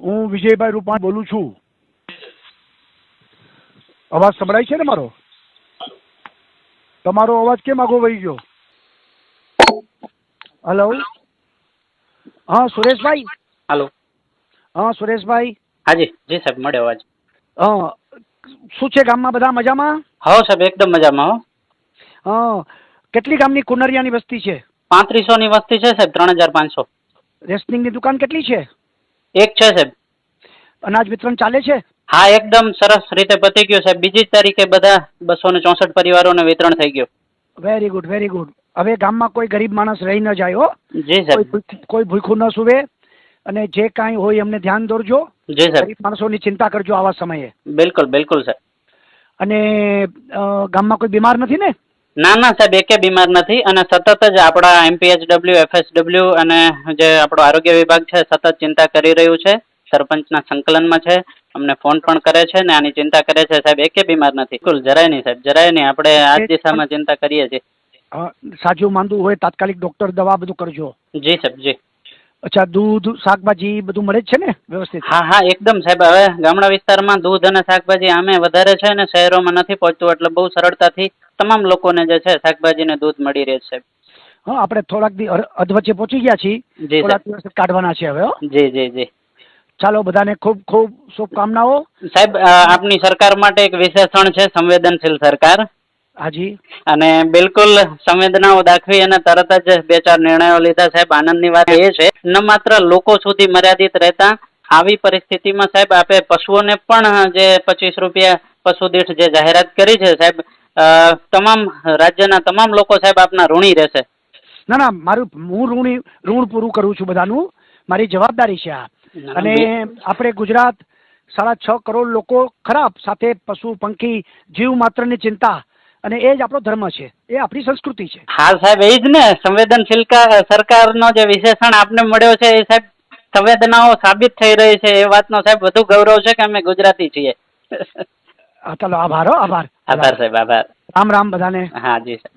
હું વિજયભાઈ રૂપાણી બોલું છું. અવાજ સંભળાય છે ને મારો? તમારો અવાજ કેમ આગો વહી ગયો? હલો હા સુરેશભાઈ? હલો હા સુરેશભાઈ? હાજી જી સાહેબ મળ્યો અવાજ. હા શું છે ગામમાં બધા મજામાં? હા સાહેબ એકદમ મજામાં હો. હા કેટલી ગામની કુનરિયાની વસ્તી છે? પાંત્રીસો ની વસ્તી છે સાહેબ ત્રણ હજાર પાંચસો. રેશનિંગની દુકાન કેટલી છે? એક છે સાહેબ. અનાજ વિતરણ ચાલે છે? હા એકદમ સરસ રીતે પતી ગયું સાહેબ. બીજી તારીખે બધા બસો ને ચોસઠ પરિવારોને વિતરણ થઈ ગયું. વેરી ગુડ વેરી ગુડ હવે ગામમાં કોઈ ગરીબ માણસ રહી ન જાય હો. જી સાહેબ. કોઈ ભૂખું ન સુવે. અને જે કાંઈ હોય એમને ધ્યાન દોરજો. જી સાહેબ. ગરીબ માણસોની ચિંતા કરજો આવા સમયે. બિલકુલ બિલકુલ સાહેબ. અને ગામમાં કોઈ બીમાર નથી ને? ના ના સાહેબ એકે બીમાર નથી અને સતત જ આપણા એમપીએચડબલ્યુ એફએસડબલ્યુ અને જે આપણો આરોગ્ય વિભાગ છે સતત ચિંતા કરી રહ્યું છે. સરપંચના સંકલનમાં છે. અમને ફોન પણ કરે છે ને આની ચિંતા કરે છે. સાહેબ એકે બીમાર નથી. બિલકુલ જરાય નહીં સાહેબ જરાય નહીં. આપણે આ જ દિશામાં ચિંતા કરીએ છીએ. સાચું સાજું માંદું હોય તાત્કાલિક ડોક્ટર દવા બધું કરજો. જી સાહેબ જી. અચ્છા દૂધ શાકભાજી બધું મળે જ છે ને વ્યવસ્થિત? હા હા એકદમ સાહેબ. હવે ગામડા વિસ્તારમાં દૂધ અને શાકભાજી આમે વધારે છે ને શહેરોમાં નથી પહોંચતું એટલે બહુ સરળતાથી તમામ લોકોને જે છે શાકભાજી ને દૂધ મળી રહે છે હા આપણે થોડાક દી અધવચ્ચે પહોંચી ગયા છીએ. થોડાક દિવસ કાઢવાના છે હવે જી જી જી. ચાલો બધાને ખૂબ ખૂબ શુભકામનાઓ. સાહેબ આપની સરકાર માટે એક વિશેષણ છે સંવેદનશીલ સરકાર. હાજી. અને બિલકુલ સંવેદનાઓ દાખવી અને તરત જ બે ચાર નિર્ણયો લીધા. સાહેબ આનંદની વાત એ છે ન માત્ર લોકો સુધી મર્યાદિત રહેતા આવી પરિસ્થિતિમાં સાહેબ આપે પશુઓને પણ જે પચીસ રૂપિયા પશુ દીઠ જે જાહેરાત કરી છે સાહેબ તમામ રાજ્યના તમામ લોકો સાહેબ આપના ઋણી રહેશે. ના ના મારું હું ઋણી ઋણ પૂરું કરું છું બધાનું. મારી જવાબદારી છે આ. અને આપણે ગુજરાત સાડા છ કરોડ લોકો ખરાબ સાથે પશુ પંખી જીવ માત્રની ચિંતા અને એ જ આપણો ધર્મ છે. એ આપણી સંસ્કૃતિ છે. હા સાહેબ એ જ ને. સંવેદનશીલ સરકારનો જે વિશેષણ આપને મળ્યો છે એ સાહેબ સંવેદનાઓ સાબિત થઈ રહી છે. એ વાતનો સાહેબ વધુ ગૌરવ છે કે અમે ગુજરાતી છીએ. ચાલો આભાર આભાર. આભાર સાહેબ આભાર. રામ રામ બધાને. હા જી સાહેબ.